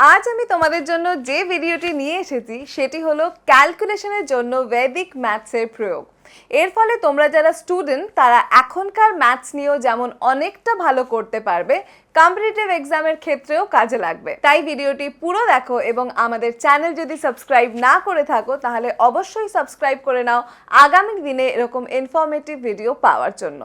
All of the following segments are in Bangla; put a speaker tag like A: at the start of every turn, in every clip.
A: আজ আমি তোমাদের জন্য যে ভিডিওটি নিয়ে এসেছি, সেটি হলো ক্যালকুলেশনের জন্য ভেদিক ম্যাথসের প্রয়োগ। এর ফলে তোমরা যারা স্টুডেন্ট তারা এখনকার ম্যাথস নিয়েও যেমন অনেকটা ভালো করতে পারবে কম্পিটিটিভ এক্সামের ক্ষেত্রেও কাজে লাগবে। তাই ভিডিওটি পুরো দেখো এবং আমাদের চ্যানেল যদি সাবস্ক্রাইব না করে থাকো, তাহলে অবশ্যই সাবস্ক্রাইব করে নাও। আগামী দিনে এরকম ইনফরমেটিভ ভিডিও পাওয়ার জন্য।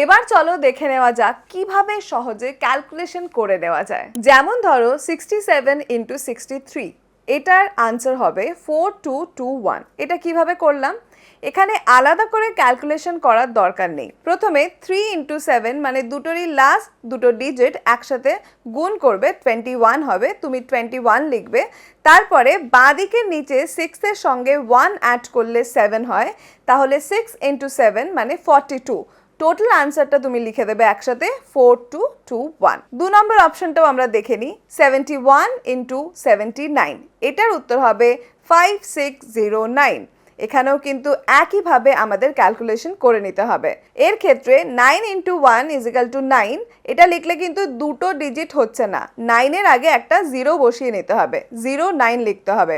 A: এবার চলো দেখে নেওয়া যাক কীভাবে সহজে ক্যালকুলেশন করে নেওয়া যায়। যেমন ধরো sixty seven into sixty three এটার আনসার হবে ফোর টু টু ওয়ান এটা কীভাবে করলাম? এখানে আলাদা করে ক্যালকুলেশন করার দরকার নেই। প্রথমে থ্রি ইন্টু সেভেন মানে দুটোরই লাস্ট দুটো ডিজিট একসাথে গুণ করবে টোয়েন্টি ওয়ান হবে, তুমি টোয়েন্টি ওয়ান লিখবে। তারপরে বাঁদিকের নিচে সিক্সের সঙ্গে ওয়ান অ্যাড করলে সেভেন হয়, তাহলে সিক্স ইন্টু সেভেন মানে ফর্টি টু টোটাল আনসারটা তুমি লিখে দেবে একসাথে ফোর টু টু ওয়ান দু নম্বর অপশনটাও আমরা দেখে নিই seventy one into seventy nine এটার উত্তর হবে ফাইভ সিক্স জিরো নাইন এখানেও কিন্তু একইভাবে আমাদের ক্যালকুলেশন করে নিতে হবে। এর ক্ষেত্রে nine into one is equal to nine এটা লিখলে কিন্তু দুটো ডিজিট হচ্ছে না। নাইনের আগে একটা জিরো বসিয়ে নিতে হবে। জিরো নাইন লিখতে হবে।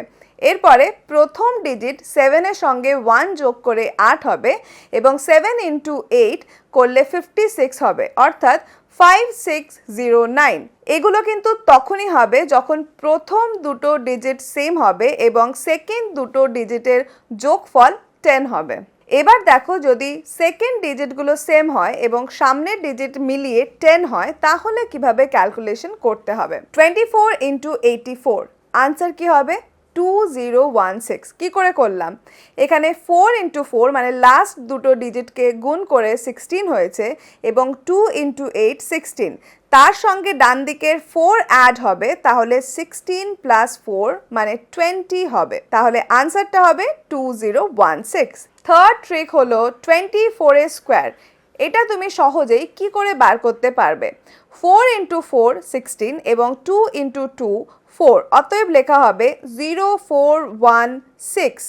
A: এরপরে প্রথম ডিজিট সেভেনের সঙ্গে ওয়ান যোগ করে আট হবে এবং সেভেন ইন্টু এইট করলে ফিফটি সিক্স হবে, অর্থাৎ ফাইভ সিক্স জিরো নাইন এগুলো কিন্তু তখনই হবে যখন প্রথম দুটো ডিজিট সেম হবে এবং সেকেন্ড দুটো ডিজিটের যোগফল টেন হবে। এবার দেখো যদি সেকেন্ড ডিজিটগুলো সেম হয় এবং সামনের ডিজিট মিলিয়ে টেন হয়, তাহলে কীভাবে ক্যালকুলেশন করতে হবে? Twenty four into eighty four answer কী হবে? টু জিরো ওয়ান সিক্স কী করে করলাম? এখানে ফোর ইন্টু ফোর মানে লাস্ট দুটো ডিজিটকে গুণ করে সিক্সটিন হয়েছে এবং টু ইন্টু এইট সিক্সটিন তার সঙ্গে ডান দিকের ফোর অ্যাড হবে, তাহলে সিক্সটিন প্লাস ফোর মানে টোয়েন্টি হবে। তাহলে আনসারটা হবে two zero one six third trick হলো টোয়েন্টি ফোরের স্কোয়ার এটা তুমি সহজেই কি করে বার করতে পারবে? ফোর ইন্টু ফোর সিক্সটিন এবং টু ইন্টু টু ফোর, অতএব লেখা হবে zero four one six.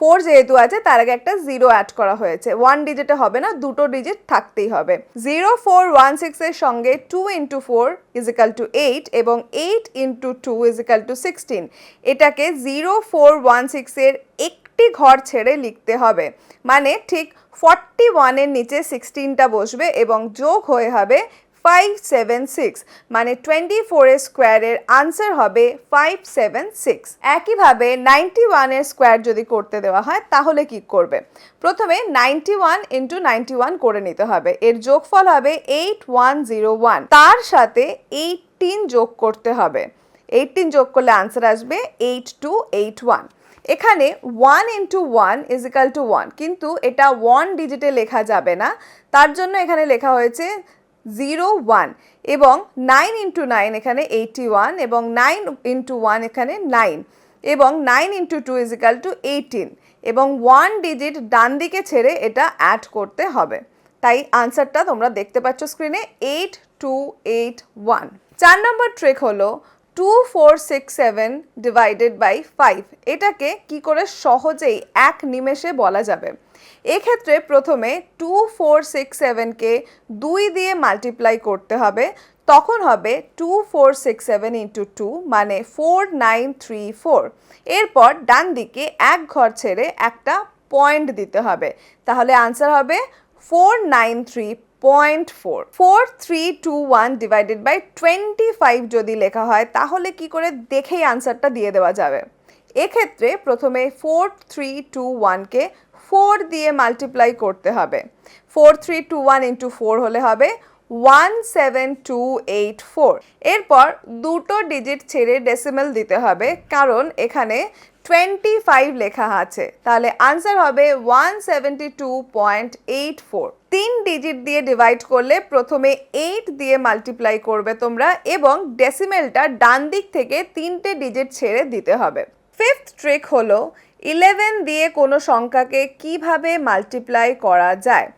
A: Four যেহেতু আছে, তার আগে একটা জিরো অ্যাড করা হয়েছে। ওয়ান ডিজিটে হবে না, দুটো ডিজিট থাকতেই হবে। জিরো ফোর ওয়ান সিক্সের সঙ্গে two into four is equal to eight এবং eight into two is equal to sixteen এটাকে জিরো ফোর ওয়ান সিক্সের একটি ঘর ছেড়ে লিখতে হবে। মানে ঠিক ফর্টি ওয়ানের নিচে সিক্সটিনটা বসবে এবং যোগ হয়ে হবে ফাইভ সেভেন সিক্স মানে টোয়েন্টি ফোরের স্কোয়ারের আনসার হবে ফাইভ সেভেন সিক্স একইভাবে নাইনটি ওয়ানের স্কোয়ার যদি করতে দেওয়া হয়, তাহলে কি করবে? প্রথমে ninety one into ninety one করে নিতে হবে। এর যোগফল হবে এইট ওয়ান জিরো ওয়ান তার সাথে এইটিন যোগ করতে হবে। এইটিন যোগ করলে আনসার আসবে এইট টু এইট ওয়ান এখানে one into one is equal to one কিন্তু এটা ওয়ান ডিজিটে লেখা যাবে না। তার জন্য এখানে লেখা হয়েছে জিরো ওয়ান এবং নাইন ইন্টু নাইন এখানে এইটি ওয়ান এবং নাইন ইন্টু ওয়ান এখানে নাইন এবং nine into two is equal to eighteen এবং ওয়ান ডিজিট ডান দিকে ছেড়ে এটা অ্যাড করতে হবে। তাই আনসারটা তোমরা দেখতে পাচ্ছ স্ক্রিনে এইট টু এইট ওয়ান চার নম্বর ট্রেক হলো two four six seven divided by five এটাকে কি করে সহজেই এক নিমেষে বলা যাবে? এক্ষেত্রে প্রথমে টু ফোর সিক্স সেভেনকে দুই দিয়ে মাল্টিপ্লাই করতে হবে, তখন হবে two four six seven into two মানে ফোর নাইন থ্রি ফোর এরপর ডান দিকে এক ঘর ছেড়ে একটা পয়েন্ট দিতে হবে, তাহলে আনসার হবে four nine three point four four three two one divided by twenty five যদি লেখা হয়, তাহলে কি করে দেখেই আনসারটা দিয়ে দেওয়া যাবে। এক্ষেত্রে প্রথমে ফোর থ্রি টু ওয়ানকে ফোর দিয়ে মাল্টিপ্লাই করতে হবে। Four three two one into four হলে হবে one seven two eight four এরপর দুটো ডিজিট ছেড়ে ডেসিমেল দিতে হবে, কারণ এখানে টোয়েন্টি ফাইভ লেখা আছে। তাহলে আনসার হবে one seventy two point eight four তিন ডিজিট দিয়ে ডিভাইড করলে প্রথমে এইট দিয়ে মাল্টিপ্লাই করবে তোমরা এবং ডেসিমেলটা ডান দিক থেকে তিনটে ডিজিট ছেড়ে দিতে হবে। ফিফথ ট্রিক হলো ইলেভেন দিয়ে কোনো সংখ্যাকে কীভাবে মাল্টিপ্লাই করা যায়?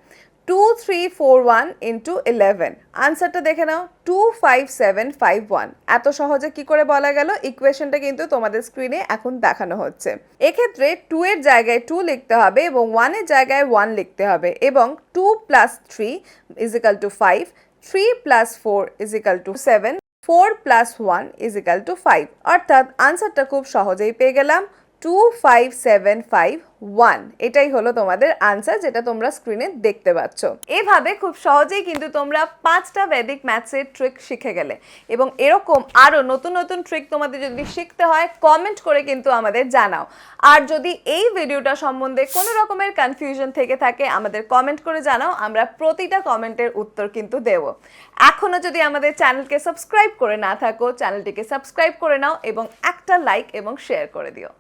A: Two three four one into eleven আনসারটা দেখে নাও। Two five seven five one এত সহজে কি করে বলা গেল? ইকুয়েশনটা কিন্তু তোমাদের স্ক্রিনে এখন দেখানো হচ্ছে। এক্ষেত্রে টু এর জায়গায় টু লিখতে হবে এবং ওয়ানের জায়গায় ওয়ান লিখতে হবে এবং two plus three is equal to five three plus four is equal to seven four plus one is equal to five অর্থাৎ আনসারটা খুব সহজেই পেয়ে গেলাম। Two five seven five one এটাই হলো তোমাদের আনসার যেটা তোমরা স্ক্রিনে দেখতে পাচ্ছ। এভাবে খুব সহজেই কিন্তু তোমরা পাঁচটা ভেদিক ম্যাথসের ট্রিক শিখে গেলে। এবং এরকম আরও নতুন নতুন ট্রিক তোমাদের যদি শিখতে হয় কমেন্ট করে কিন্তু আমাদের জানাও। আর যদি এই ভিডিওটা সম্বন্ধে কোনো রকমের কনফিউশন থেকে থাকে, আমাদের কমেন্ট করে জানাও, আমরা প্রতিটা কমেন্টের উত্তর কিন্তু দেব। এখনও যদি আমাদের চ্যানেলকে সাবস্ক্রাইব করে না থাকো চ্যানেলটিকে সাবস্ক্রাইব করে নাও এবং একটা লাইক এবং শেয়ার করে দিও।